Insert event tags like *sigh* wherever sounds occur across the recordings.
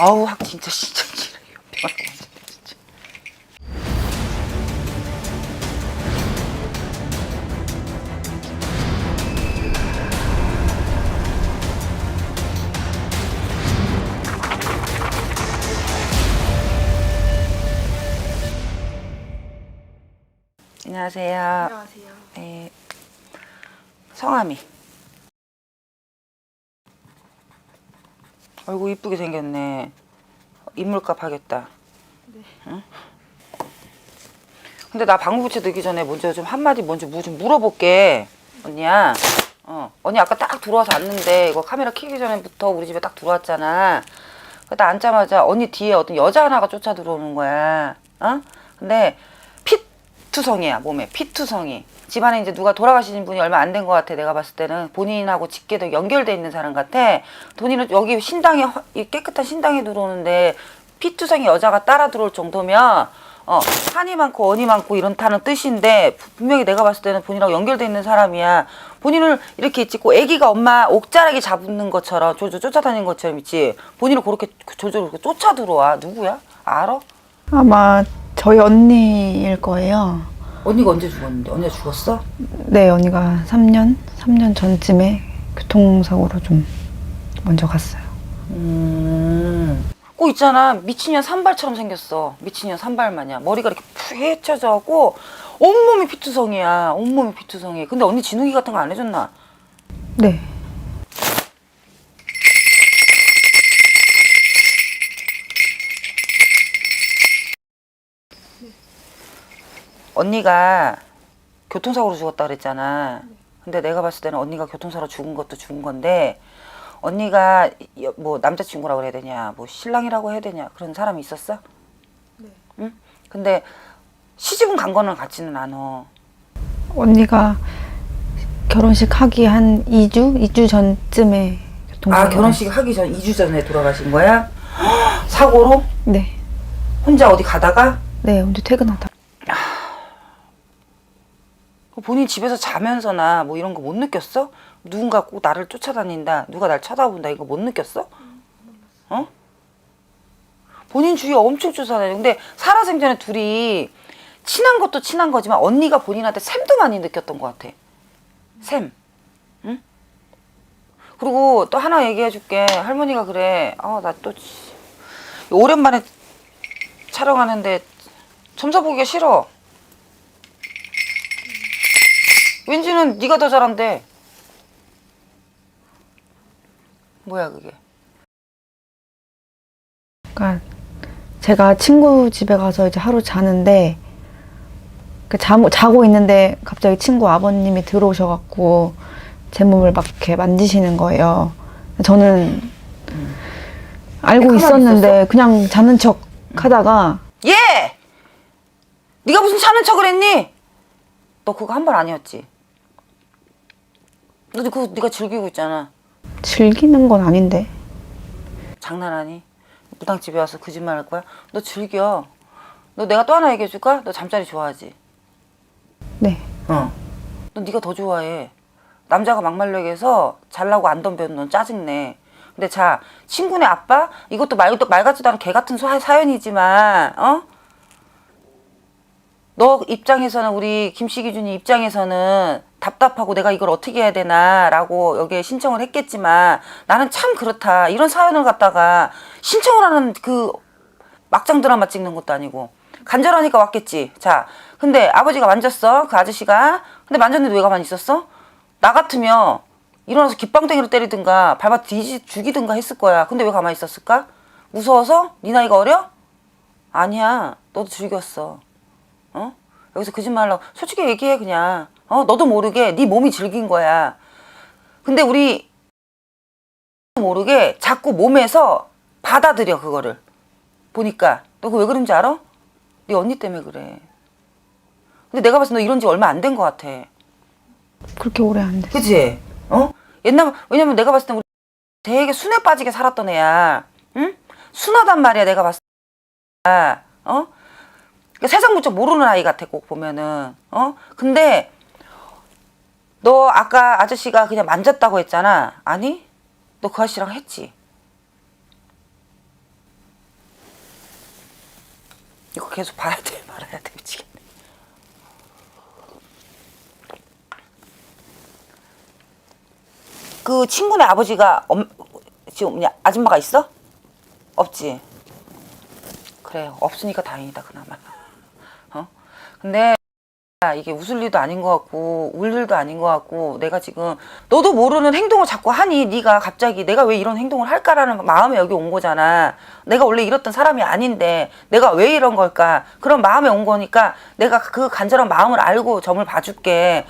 아우 확 진짜 진짜 진짜 진짜. 안녕하세요. 안녕하세요. 네. 성함이. 아이고 이쁘게 생겼네. 인물값 하겠다. 응? 근데 나 방구부채 넣기 전에 먼저 좀 한마디 먼저 뭐 좀 물어볼게. 언니야. 어. 언니 아까 딱 들어와서 왔는데 이거 카메라 켜기 전에부터 우리 집에 딱 들어왔잖아. 딱 앉자마자 언니 뒤에 어떤 여자 하나가 쫓아 들어오는 거야. 어? 근데 피투성이야 몸에 피투성이. 집안에 이제 누가 돌아가신 분이 얼마 안 된 것 같아. 내가 봤을 때는 본인하고 직계도 연결돼 있는 사람 같아. 본인은 여기 신당에 깨끗한 신당에 들어오는데 피투성이 여자가 따라 들어올 정도면 어 한이 많고 언이 많고 이런다는 뜻인데 분명히 내가 봤을 때는 본인하고 연결돼 있는 사람이야. 본인을 이렇게 찍고 아기가 엄마 옥자락이 잡는 것처럼 졸졸 쫓아다니는 것처럼 있지. 본인을 그렇게 졸졸 그렇게 쫓아 들어와. 누구야? 알아? 아마 저희 언니일 거예요. 언니가 언제 죽었는데? 언니가 죽었어? 네, 언니가 3년, 3년 전쯤에 교통사고로 좀 먼저 갔어요. 음. 꼭 있잖아 미친년 산발처럼 생겼어 미친년 산발 마냥 머리가 이렇게 푹 헤쳐져갖고 온몸이 피투성이야 온몸이 피투성이 근데 언니 진흙이 같은 거 안 해줬나? 네. 언니가 교통사고로 죽었다 그랬잖아 근데 내가 봤을 때는 언니가 교통사고로 죽은 것도 죽은 건데 언니가 여- 뭐 남자친구라고 해야 되냐 뭐 신랑이라고 해야 되냐 그런 사람이 있었어? 네. 응? 근데 시집은 간 거는 같지는 않아 언니가 결혼식 하기 한 2주? 2주 전쯤에 교통사고. 아 결혼식 하기 전 2주 전에 돌아가신 거야? *gasps* 사고로? 네. 혼자 어디 가다가? 네, 언제 퇴근하다. 본인 집에서 자면서나 뭐 이런 거 못 느꼈어? 누군가 꼭 나를 쫓아다닌다 누가 날 쳐다본다 이거 못 느꼈어? 어? 본인 주위에 엄청 쫓아다녀 근데 살아생전에 둘이 친한 것도 친한 거지만 언니가 본인한테 샘도 많이 느꼈던 것 같아 샘 응? 그리고 또 하나 얘기해 줄게 할머니가 그래 아 나 또 오랜만에 촬영하는데 점사 보기가 싫어 왠지는 네가 더 잘한대. 뭐야 그게? 그러니까 제가 친구 집에 가서 이제 하루 자는데 그 자, 자고 있는데 갑자기 친구 아버님이 들어오셔갖고 제 몸을 막 이렇게 만지시는 거예요. 저는 알고 있었는데 그냥 자는 척 하다가 얘! 네가 무슨 차는 척을 했니? 너 그거 한 번 아니었지? 너 그거 네가 즐기고 있잖아. 즐기는 건 아닌데 장난하니? 무당 집에 와서 거짓말 할 거야? 너 즐겨. 너 내가 또 하나 얘기해 줄까? 너 잠자리 좋아하지? 네 어. 너 네가 더 좋아해. 남자가 막말려게 해서 잘나고 안 덤벼는 넌 짜증내. 근데 자, 친구네 아빠? 이것도 말도 말 같지도 않은 개 같은 사- 사연이지만, 어? 너 입장에서는 우리 김씨 기준이 입장에서는 답답하고 내가 이걸 어떻게 해야 되나라고 여기에 신청을 했겠지만 나는 참 그렇다 이런 사연을 갖다가 신청을 하는 그 막장 드라마 찍는 것도 아니고 간절하니까 왔겠지. 자, 근데 아버지가 만졌어 그 아저씨가. 근데 만졌는데 왜 가만히 있었어? 나 같으면 일어나서 깃방댕이로 때리든가 밟아 뒤지 죽이든가 했을 거야. 근데 왜 가만히 있었을까? 무서워서? 네 나이가 어려? 아니야. 너도 즐겼어. 어? 여기서 거짓말하고 솔직히 얘기해 그냥. 어? 너도 모르게 네 몸이 즐긴 거야. 근데 우리 모르게 자꾸 몸에서 받아들여 그거를. 보니까 너 그거 왜 그런지 알아? 네 언니 때문에 그래. 근데 내가 봤을 때 너 이런 지 얼마 안 된 것 같아. 그렇게 오래 안 됐어요. 그치? 어? 옛날, 왜냐면 내가 봤을 때 우리 되게 순해 빠지게 살았던 애야. 응? 순하단 말이야, 내가 봤을 때. 어? 그러니까 세상 무척 모르는 아이 같아, 꼭 보면은. 어? 근데, 너 아까 아저씨가 그냥 만졌다고 했잖아. 아니? 너 그 아저씨랑 했지? 이거 계속 봐야 돼 *laughs* 말아야 돼 미치겠네. 그 친구네 아버지가 엄, 지금 아줌마가 있어? 없지. 그래 없으니까 다행이다 그나마. 어? 근데 이게 웃을 일도 아닌 것 같고 울 일도 아닌 것 같고 내가 지금 너도 모르는 행동을 자꾸 하니 네가 갑자기 내가 왜 이런 행동을 할까라는 마음에 여기 온 거잖아. 내가 원래 이랬던 사람이 아닌데 내가 왜 이런 걸까? 그런 마음에 온 거니까 내가 그 간절한 마음을 알고 점을 봐줄게.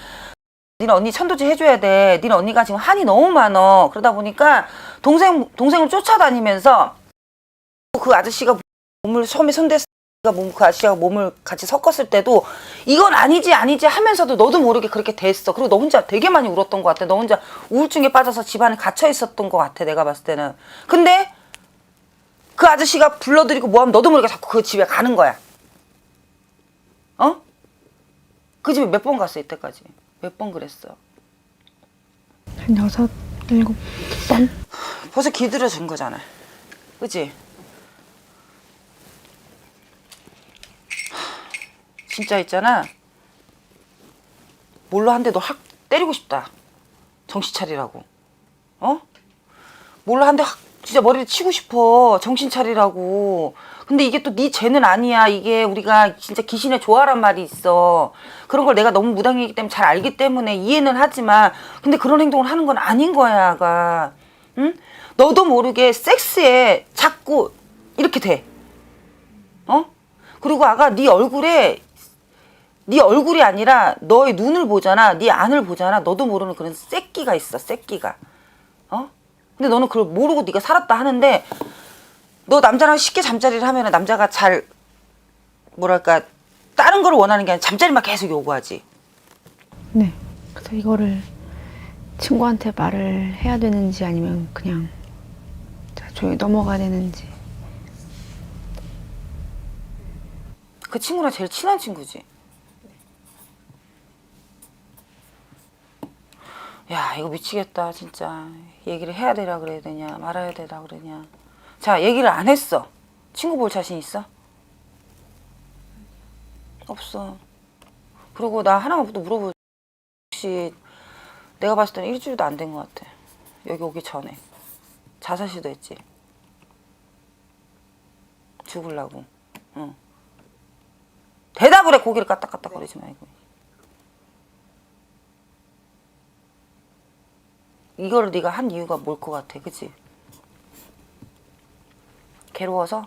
니네 언니 천도지 해줘야 돼. 니네 언니가 지금 한이 너무 많어. 그러다 보니까 동생 동생을 쫓아다니면서 그 아저씨가 몸을 처음에 손댔 몸 그 아저씨가 몸을 같이 섞었을 때도 이건 아니지 아니지 하면서도 너도 모르게 그렇게 됐어. 그리고 너 혼자 되게 많이 울었던 것 같아. 너 혼자 우울증에 빠져서 집안에 갇혀 있었던 것 같아. 내가 봤을 때는. 근데 그 아저씨가 불러들이고 뭐하면 너도 모르게 자꾸 그 집에 가는 거야. 어? 그 집에 몇 번 갔어 이때까지. 몇 번 그랬어. 한 여섯, 일곱 번? 벌써 기들여준 거잖아. 그치? 진짜 있잖아. 뭘로 한대너확 때리고 싶다. 정신 차리라고. 어? 뭘로 한대확 진짜 머리를 치고 싶어. 정신 차리라고. 근데 이게 또 네 죄는 아니야. 이게 우리가 진짜 귀신의 조화란 말이 있어. 그런 걸 내가 너무 무당이기 때문에 잘 알기 때문에 이해는 하지만 근데 그런 행동을 하는 건 아닌 거야, 아가. 응? 너도 모르게 섹스에 자꾸 이렇게 돼. 어? 그리고 아가 네 얼굴에 네 얼굴이 아니라 너의 눈을 보잖아. 네 안을 보잖아. 너도 모르는 그런 새끼가 있어. 새끼가. 어? 근데 너는 그걸 모르고 네가 살았다 하는데 너 남자랑 쉽게 잠자리를 하면 남자가 잘 뭐랄까 다른 걸 원하는 게 아니라 잠자리만 계속 요구하지. 네. 그래서 이거를 친구한테 말을 해야 되는지 아니면 그냥 자, 조용히 넘어가야 되는지. 그 친구랑 제일 친한 친구지. 야 이거 미치겠다 진짜. 얘기를 해야 되라 그래야 되냐 말아야 되라 그러냐. 자 얘기를 안 했어. 친구 볼 자신 있어? 없어. 그리고 나 하나만 또 물어보 혹시 내가 봤을 때는 일주일도 안 된 것 같아. 여기 오기 전에. 자살 시도했지. 죽을라고. 응. 대답을 해 고개를 까딱까딱 거리지 말고 이거를 네가 한 이유가 뭘 것 같아 그치? 괴로워서?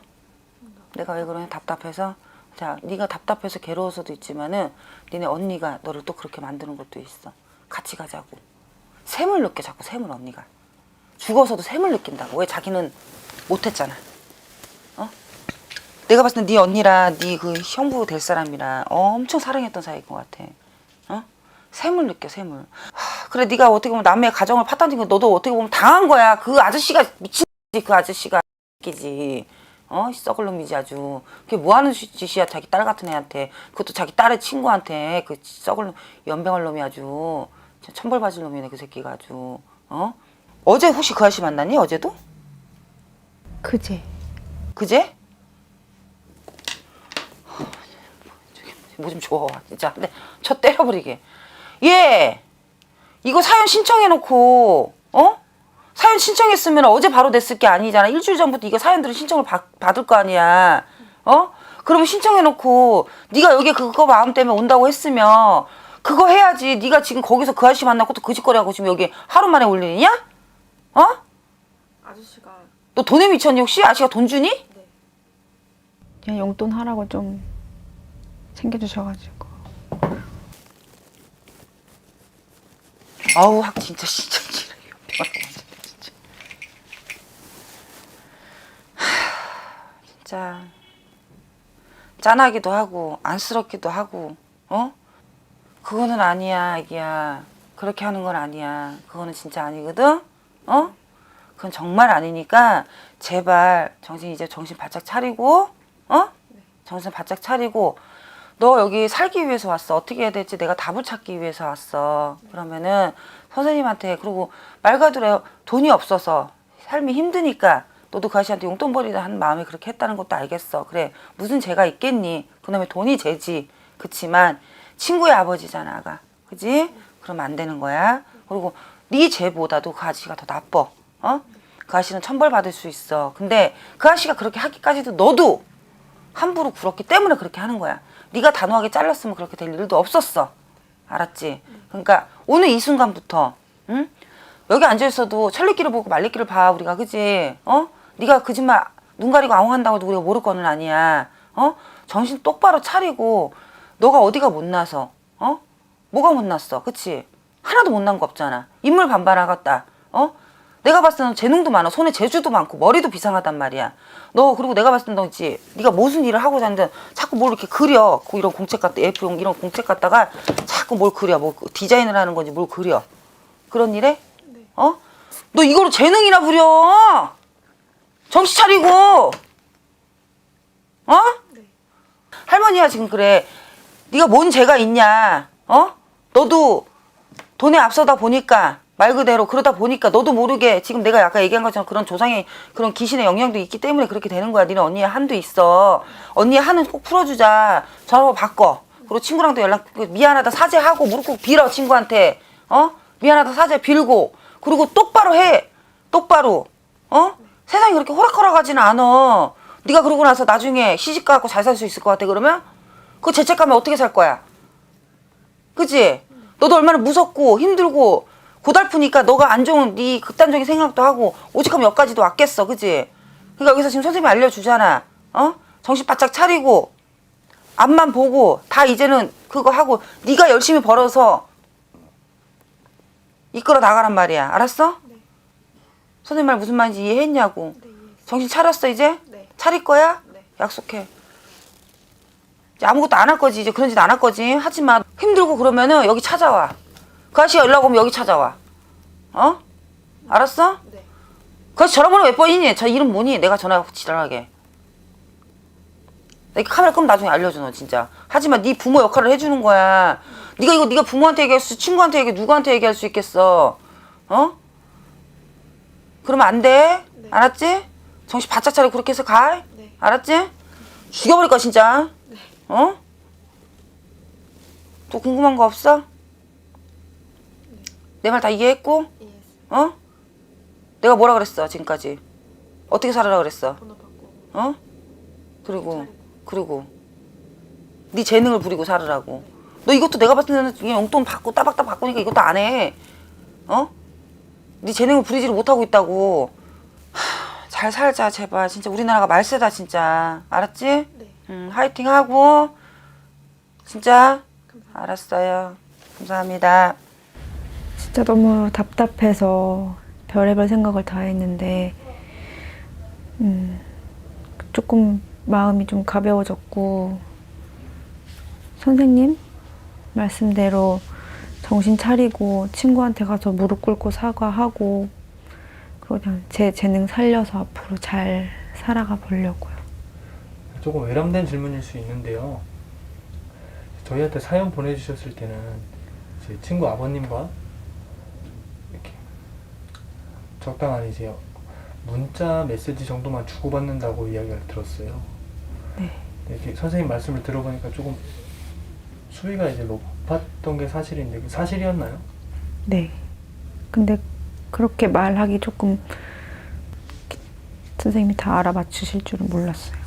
내가 왜 그러냐 답답해서? 자 네가 답답해서 괴로워서도 있지만은 니네 언니가 너를 또 그렇게 만드는 것도 있어 같이 가자고 샘을 느껴 자꾸 샘을 언니가 죽어서도 샘을 느낀다고 왜 자기는 못했잖아 어? 내가 봤을 때 네 언니랑 네 그 형부 될 사람이랑 엄청 사랑했던 사이인 것 같아. 어? 샘을 느껴 샘을. 하, 그래 네가 어떻게 보면 남의 가정을 파탄진 거 너도 어떻게 보면 당한 거야. 그 아저씨가 미친 그 아저씨가 끼지. 어 썩을 놈이지 아주. 그게 뭐 하는 짓이야 자기 딸 같은 애한테. 그것도 자기 딸의 친구한테 그 썩을 놈, 연병할 놈이 아주 천벌 받을 놈이네 그 새끼가 아주. 어? 어제 혹시 그 아저씨 만났니 어제도? 그제. 그제? 뭐 좀 줘, 진짜. 근데 저 때려버리게. 얘, 이거 사연 신청해놓고, 어? 사연 신청했으면 어제 바로 냈을 게 아니잖아. 일주일 전부터 이거 사연들을 신청을 받, 받을 거 아니야. 어? 그러면 신청해놓고, 네가 여기 그거 마음 때문에 온다고 했으면, 그거 해야지. 네가 지금 거기서 그 아저씨 만나고 또 거짓거리하고 지금 여기 하루 만에 올 일이냐? 어? 아저씨가 너 돈에 미쳤니 혹시? 아저씨가 돈 주니? 그냥 용돈 하라고 좀 챙겨주셔가지고. 아우 확 진짜 진짜 *laughs* 진짜 진짜. 하, 진짜. 짠하기도 하고 안쓰럽기도 하고 어? 그거는 아니야 애기야. 그렇게 하는 건 아니야. 그거는 진짜 아니거든? 어? 그건 정말 아니니까 제발 정신 이제 정신 바짝 차리고 어? 정신 바짝 차리고 너 여기 살기 위해서 왔어. 어떻게 해야 될지 내가 답을 찾기 위해서 왔어. 그러면은 선생님한테 그리고 말 그대로 돈이 없어서 삶이 힘드니까 너도 그 아저씨한테 용돈 버리다 한 마음에 그렇게 했다는 것도 알겠어. 그래 무슨 죄가 있겠니? 그놈의 돈이 죄지. 그치만 친구의 아버지잖아, 아가. 그지? 그러면 안 되는 거야. 그리고 네 죄보다도 그 아저씨가 더 나빠. 어? 그 아저씨는 천벌 받을 수 있어. 근데 그 아저씨가 그렇게 하기까지도 너도 함부로 굴었기 때문에 그렇게 하는 거야. 네가 단호하게 잘랐으면 그렇게 될 일도 없었어. 알았지? 그러니까 오늘 이 순간부터 응? 여기 앉아 있어도 천리길을 보고 말리길을 봐 우리가 그지? 어? 네가 거짓말 눈 가리고 아웅한다고 해도 우리가 모를 거는 아니야. 어? 정신 똑바로 차리고 너가 어디가 못나서 어? 뭐가 못났어? 그치? 하나도 못난 거 없잖아. 인물 반반하겠다. 어? 내가 봤을 때는 재능도 많아. 손에 재주도 많고 머리도 비상하단 말이야. 너 그리고 내가 봤을 때너 있지. 네가 무슨 일을 하고 자는데 자꾸 뭘 이렇게 그려. 그 이런 공책 갖다 F용 이런 공책 갖다가 자꾸 뭘 그려. 뭐 디자인을 하는 건지 뭘 그려. 그런 일에? 어? 너 이거로 재능이나 부려. 정신 차리고. 어? 할머니야 지금 그래. 네가 뭔 죄가 있냐? 어? 너도 돈에 앞서다 보니까 말 그대로 그러다 보니까 너도 모르게 지금 내가 아까 얘기한 것처럼 그런 조상의 그런 귀신의 영향도 있기 때문에 그렇게 되는 거야. 니는 언니의 한도 있어. 언니의 한은 꼭 풀어주자. 전화번호 바꿔. 그리고 친구랑도 연락 미안하다 사죄하고 무릎 꿇고 빌어 친구한테. 어? 미안하다 사죄 빌고 그리고 똑바로 해. 똑바로. 어? 세상이 그렇게 호락호락하지는 않아. 네가 그러고 나서 나중에 시집 가고 잘 살 수 있을 것 같아 그러면? 그거 죄책감에 어떻게 살 거야? 그지? 너도 얼마나 무섭고 힘들고 고달프니까 너가 안 좋은 네 극단적인 생각도 하고 오직하면 여기까지도 왔겠어 그지? 그러니까 여기서 지금 선생님이 알려주잖아 어? 정신 바짝 차리고 앞만 보고 다 이제는 그거 하고 네가 열심히 벌어서 이끌어 나가란 말이야 알았어? 선생님 말 무슨 말인지 이해했냐고 정신 차렸어 이제? 네. 차릴 거야? 네. 약속해 이제 아무것도 안 할 거지 이제 그런 짓 안 할 거지 하지마 힘들고 그러면은 여기 찾아와 그 아저씨가 연락 오면 여기 찾아와 어? 알았어? 네. 그 아저씨 전화번호 몇 번이니? 저 이름 뭐니? 내가 전화하고 지랄하게 나 이렇게 카메라 끄면 나중에 알려줘 너 진짜 하지마 네 부모 역할을 해주는 거야 네가 이거 네가 부모한테 얘기할 수 친구한테 얘기 누구한테 얘기할 수 있겠어 어? 그러면 안 돼? 네. 알았지? 정신 바짝 차리고 그렇게 해서 가 네. 알았지? 죽여버릴 거야 진짜 어? 또 궁금한 거 없어? 내 말 다 이해했고? 어? 내가 뭐라 그랬어 지금까지? 어떻게 살아라 그랬어? 번호 어? 그리고 그리고 네 재능을 부리고 살으라고. 너 이것도 내가 봤을 때는 그냥 용돈 받고 따박따박 바꾸니까 이것도 안 해. 어? 네 재능을 부리지를 못하고 있다고. 하, 잘 살자 제발. 진짜 우리나라가 말세다 진짜. 알았지? 네. 음, 화이팅 하고 진짜 알았어요. 감사합니다. 진짜 너무 답답해서 별의별 생각을 다 했는데 음, 조금 마음이 좀 가벼워졌고 선생님 말씀대로 정신 차리고 친구한테 가서 무릎 꿇고 사과하고 그냥 제 재능 살려서 앞으로 잘 살아가 보려고요. 조금 외람된 질문일 수 있는데요. 저희한테 사연 보내주셨을 때는 제 친구 아버님과 이렇게 적당한 이제 문자 메시지 정도만 주고받는다고 이야기를 들었어요. 네. 이렇게 선생님 말씀을 들어보니까 조금 수위가 이제 높았던 게 사실인데 그 사실이었나요? 네. 근데 그렇게 말하기 조금 선생님이 다 알아맞추실 줄은 몰랐어요.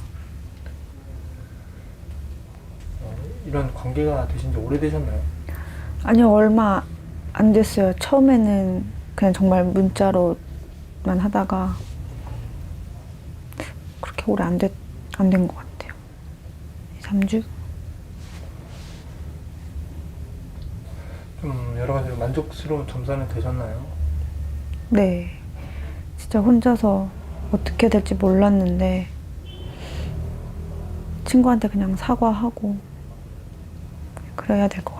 어, 이런 관계가 되신 지 오래되셨나요? 아니요, 얼마 안 됐어요. 처음에는 그냥 정말 문자로 만 하다가 그렇게 오래 안 됐, 안 된 것 같아요. 2, 3주? 좀 여러 가지로 만족스러운 점사는 되셨나요? 네. 진짜 혼자서 어떻게 될지 몰랐는데 친구한테 그냥 사과하고 그래야 될 것 같아요.